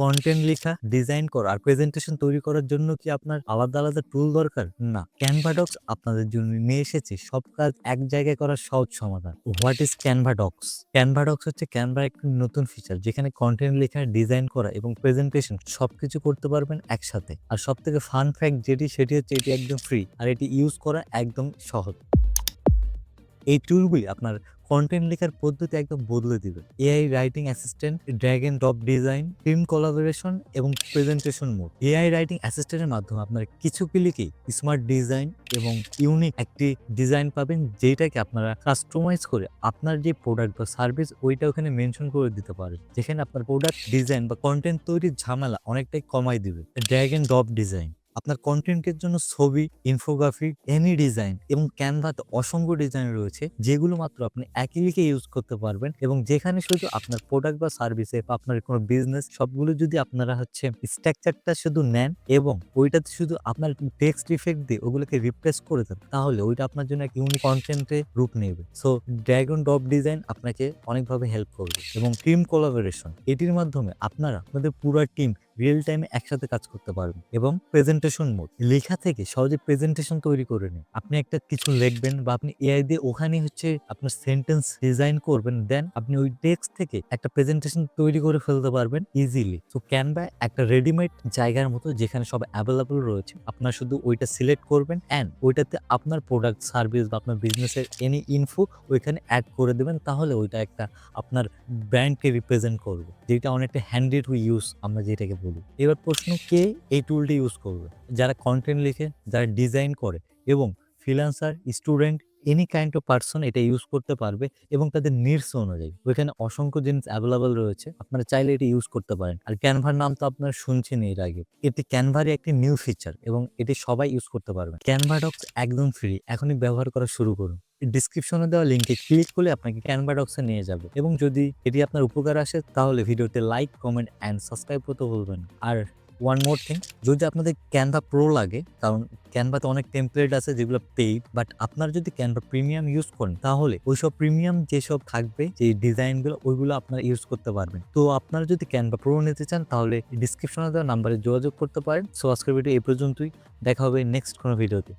Content লেখা design করা আর presentation তৈরি করার জন্য কি আপনার আলাদা আলাদা টুল দরকার? না। ক্যানভাডক্স আপনাদের জন্য নিয়ে এসেছে। সব কাজ এক জায়গায় করার সহজ সমাধান। হোয়াট ইজ ক্যানভাডক্স ক্যানভাডক্স হচ্ছে ক্যানভা একটি নতুন ফিচার যেখানে কন্টেন্ট লেখা ডিজাইন করা এবং প্রেজেন্টেশন সবকিছু করতে পারবেন একসাথে। আর সব থেকে ফান ফ্যাক্ট যেটি, সেটি হচ্ছে এটি একদম ফ্রি আর এটি ইউজ করা একদম সহজ। এই টুলগুলি আপনার কন্টেন্ট লেখার পদ্ধতি একদম বদলে দিবে। AI writing assistant drag and drop design team collaboration এবং প্রেজেন্টেশন মোড এআই রাইটিং অ্যাসিস্ট্যান্টের মাধ্যমে আপনার কিছু ক্লিকেই স্মার্ট ডিজাইন এবং ইউনিক একটি ডিজাইন পাবেন যেটাকে আপনারা কাস্টমাইজ করে আপনার যে প্রোডাক্ট বা সার্ভিস ওইটা ওখানে মেনশন করে দিতে পারেন। যেখানে আপনার প্রোডাক্ট ডিজাইন বা কন্টেন্ট তৈরির ঝামেলা অনেকটাই কমাই দিবে। ড্র্যাগ এন্ড ড্রপ ডিজাইন আপনার কন্টেন্টের জন্য ছবি ইনফোগ্রাফিক এনি ডিজাইন এবং ক্যানভাতে অসংখ্য ডিজাইন রয়েছে, যেগুলো মাত্র আপনি একই লিখে ইউজ করতে পারবেন এবং যেখানে শুধু আপনার প্রোডাক্ট বা সার্ভিসে বা আপনার কোনো বিজনেস সবগুলো যদি আপনারা হচ্ছে স্ট্রাকচারটা শুধু নেন এবং ওইটাতে শুধু আপনার টেক্সট ইফেক্ট দিয়ে ওগুলোকে রিপ্লেস করে দেন, তাহলে ওইটা আপনার জন্য এক ইউনিক কন্টেন্টে রূপ নেবে। সো ড্রাগন ডপ ডিজাইন আপনাকে অনেকভাবে হেল্প করবে এবং টিম কোলাবোরেশন এটির মাধ্যমে আপনারা আপনাদের পুরো টিম রিয়েল টাইমে একসাথে কাজ করতে পারবেন এবং প্রেজেন্টেশন মোড লেখা থেকে সহজে প্রেজেন্টেশন তৈরি করে নিন। আপনি একটা কিছু লিখবেন বা আপনি এআই দিয়ে ওখানে হচ্ছে আপনার সেন্টেন্স ডিজাইন করবেন দেন আপনি ওই টেক্সট থেকে একটা প্রেজেন্টেশন তৈরি করে ফেলতে পারবেন ইজিলি তো ক্যানভা একটা রেডিমেড জায়গার মতো যেখানে সব অ্যাভেলেবল রয়েছে, আপনার শুধু ওইটা সিলেক্ট করবেন অ্যান্ড ওইটাতে আপনার প্রোডাক্ট সার্ভিস বা আপনার বিজনেসের এনি ইনফো ওইখানে অ্যাড করে দেবেন, তাহলে ওইটা একটা আপনার ব্র্যান্ডকে রিপ্রেজেন্ট করবে। যেটা অনেকটা হ্যান্ডি টু ইউজ আমরা যেটাকে বলি। এবার প্রশ্ন কে এই টুলটি ইউজ করবে? যারা কন্টেন্ট লিখে, যারা ডিজাইন করে এবং freelancer student any kind of person এটা ইউজ করতে পারবে এবং তাদের নিডস অনুযায়ী। ওইখানে অসংখ্য জিনিস অ্যাভেলেবল রয়েছে, আপনারা চাইলে এটি ইউজ করতে পারেন। আর ক্যানভার নাম তো আপনারা শুনছেন এর আগে। এটি ক্যানভারই একটি নিউ ফিচার এবং এটি সবাই ইউজ করতে পারবেন পারবে। ক্যানভাডক্স একদম ফ্রি এখনই ব্যবহার করা শুরু করুন। ডিসক্রিপশনে দেওয়া লিঙ্কে ক্লিক করলে আপনাকে ক্যানভাডক্সে নিয়ে যাবে। এবং যদি এটি আপনার উপকার আসে, তাহলে ভিডিওতে লাইক কমেন্ট অ্যান্ড সাবস্ক্রাইব করতে বলবেন আর ওয়ান মোর থিং যদি আপনাদের ক্যানভা প্রো লাগে, কারণ ক্যানভাতে অনেক টেমপ্লেট আছে যেগুলো পেইড বাট আপনার যদি ক্যানভা প্রিমিয়াম ইউজ করেন, তাহলে ওইসব প্রিমিয়াম যেসব থাকবে যে ডিজাইনগুলো ওইগুলো আপনারা ইউজ করতে পারবেন। তো আপনারা যদি ক্যানভা প্রো নিতে চান, তাহলে ডিসক্রিপশনে দেওয়া নাম্বারে যোগাযোগ করতে পারেন। সো আজকের ভিডিও এই পর্যন্তই। দেখা হবে নেক্সট কোনো ভিডিওতে